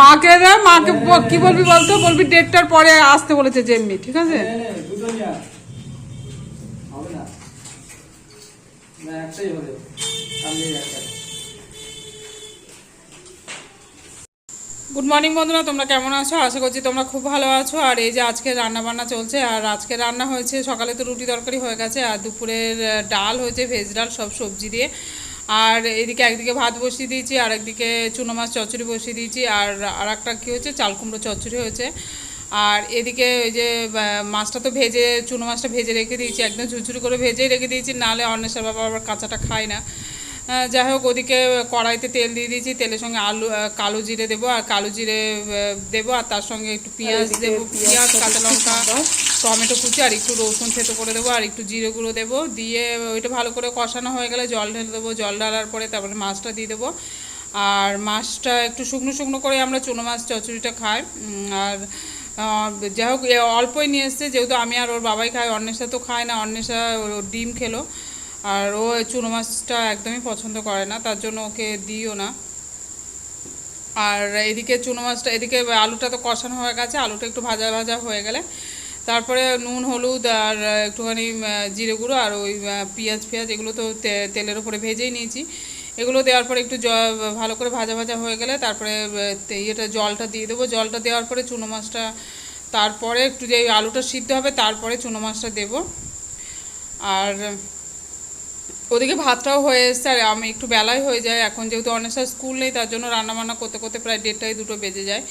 মাকে রে মাকে কি বলবি বলতো? বলবি ডেটটার পরে আসতে বলেছে যেমনি ঠিক আছে? দুটো নিয়ে আয়। হবে না। না একটাই হবে। সামনে একটা। গুড মর্নিং বন্ধুরা তোমরা কেমন আছো? আশা করছি তোমরা খুব ভালো আছো। আর এই যে আজকে রান্না বান্না চলছে আর আজকে রান্না হয়েছে সকালে তো রুটি তরকারি হয়ে গেছে আর দুপুরের ডাল হয়েছে ভেজ ডাল সব সবজি দিয়ে। আর এদিকে একদিকে ভাত বসিয়ে দিয়েছি আর একদিকে চুনো মাছ চচ্চড়ি বসিয়ে দিয়েছি আর আর একটা কী হয়েছে? চাল কুমড়ো চচ্চড়ি হয়েছে। আর এদিকে ওই যে মাছটা তো ভেজে চুনো মাছটা ভেজে রেখে দিয়েছি একদম ঝুরঝুরি করে ভেজেই রেখে দিয়েছি নাহলে অন্বেষার বাবা আবার কাঁচাটা খায় না। যাই হোক ওদিকে কড়াইতে তেল দিয়ে দিয়েছি তেলের সঙ্গে আলু কালো জিরে দেবো আর কালো জিরে দেবো আর তার সঙ্গে একটু পেঁয়াজ দেবো পেঁয়াজ কাঁচা লঙ্কা। টমেটো কুচি আর একটু রসুন থেতো করে দেবো আর একটু জিরে গুঁড়ো দেবো। দিয়ে ওইটা ভালো করে কষানো হয়ে গেলে জল ঢেলে দেবো। জল ঢালার পরে তারপরে মাছটা দিয়ে দেবো। আর মাছটা একটু শুকনো শুকনো করে আমরা চুনো মাছ চচ্চড়িটা খাই। আর যাই হোক অল্পই নিয়ে এসছে। যেহেতু আমি আর ওর বাবাই খাই, অন্বেষা তো খায় না, অন্বেষা ডিম খেলো। আর ও চুনো মাছটা একদমই পছন্দ করে না, তার জন্য ওকে দিও না। আর এদিকে চুনো মাছটা, এদিকে আলুটা তো কষানো হয়ে গেছে, আলুটা একটু ভাজা ভাজা হয়ে গেলে তারপরে নুন, হলুদ আর একটুখানি জিরে গুঁড়ো আর ওই পেঁয়াজ, ফেঁয়াজ এগুলো তো তেলের উপরে ভেজেই নিয়েছি। এগুলো দেওয়ার পরে একটু ভালো করে ভাজা ভাজা হয়ে গেলে তারপরে ইয়েটা জলটা দিয়ে দেবো। জলটা দেওয়ার পরে চুনো মাছটা, তারপরে একটু যে আলুটা সিদ্ধ হবে তারপরে চুনো মাছটা দেবো। আর ওদিকে ভাতটাও হয়ে এসছে, আর আমি একটু বেলায় হয়ে যায়। এখন যেহেতু অনেসা স্কুল নেই, তার জন্য রান্নাবান্না করতে করতে প্রায় দেড়টায় দুটো বেজে যায়।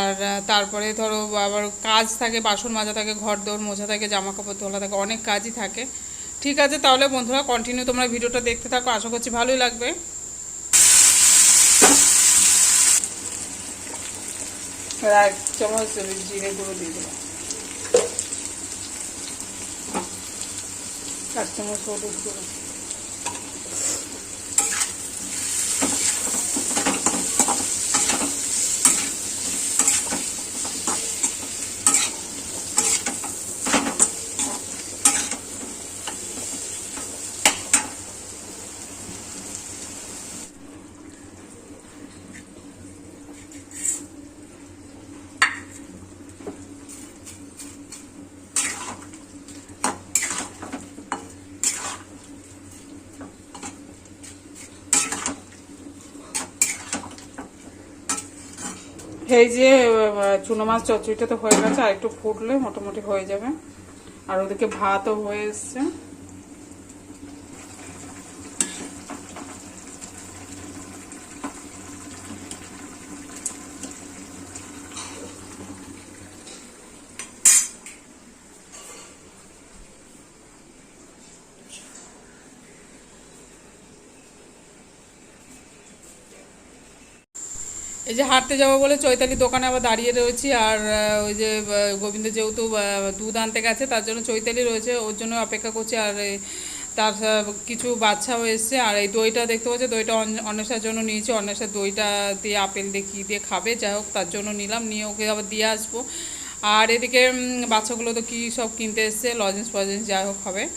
আর তারপরে ধরো আবার কাজ থাকে, বাসন মাজা থাকে ঘর দৌড় মোছা থাকে জামা কাপড় তোলা থাকে, অনেক কাজই থাকে। ঠিক আছে, তাহলে বন্ধুরা কন্টিনিউ তোমরা ভিডিওটা দেখতে থাকো, আশা করছি ভালোই লাগবে। এক চামচ জিরে গুঁড়ো দিয়ে দেবো এক চামচ হলুদ গুঁড়ো। এই যে চুনো মাছ চচ্চড়িটা তো হয়ে গেছে, আর একটু ফুটলে মোটামুটি হয়ে যাবে। আর ওদিকে ভাতও হয়ে এসছে। এই যে হাঁটতে যাব বলে চৈতালি দোকানে আবার দাঁড়িয়ে রয়েছি আর ওই যে গোবিন্দ যেহেতু দুধ আনতে গেছে, তার জন্য চৈতালি রয়েছে, ওর জন্য অপেক্ষা করছি আর তার কিছু বাচ্চাও এসছে আর এই দইটা দেখতে পাচ্ছি, দইটা অন- অন্বেষার জন্য নিয়েছি, অন্বেষার দইটা দিয়ে আপেল দিয়ে কী দিয়ে খাবে, যাই হোক, তার জন্য নিলাম, নিয়ে ওকে আবার দিয়ে আসব। আর এদিকে বাচ্চাগুলো তো কী সব কিনতে এসছে, লজেন্স ফজেন্স যাই হোক হবে।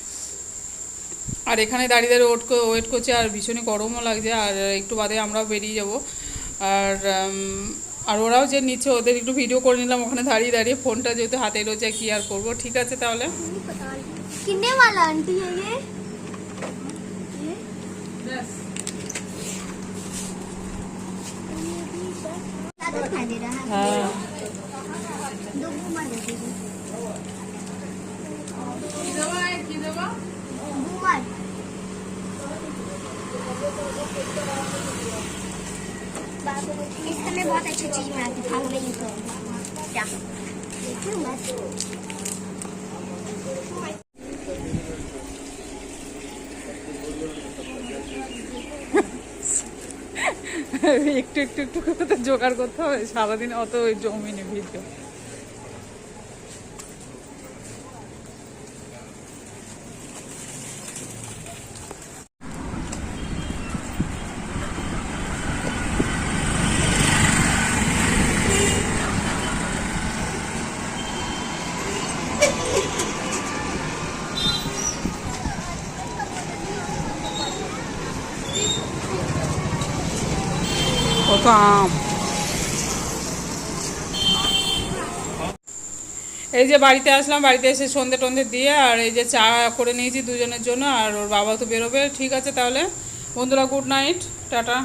আর এখানে দাঁড়িয়ে দাঁড়িয়ে ওয়েট ওয়েট করছি আর ভীষণই গরমও লাগছে, আর একটু বাদে আমরাও বেরিয়ে যাব। আর আর ওরাও যে নিচ্ছে ওদের একটু ভিডিও করে নিলাম ওখানে দাঁড়িয়ে দাঁড়িয়ে ফোনটা যেহেতু হাতে রয়েছে কি আর করব? ঠিক আছে তাহলে? इस समय बहुत अच्छी चीज बनाती था हमें क्या देखो मत একটু একটু একটু করে তো জোগাড় করতে হবে সারাদিন অত ওই জমিনে ভিডিও কত আম এই যে বাড়িতে আসলাম, বাড়িতে এসে সন্ধে টন্ধে দিয়ে আর এই যে চা করে নিয়েছি দুজনের জন্য আর ওর বাবা তো বেরোবে। ঠিক আছে তাহলে। বন্ধুরা গুড নাইট টাটা।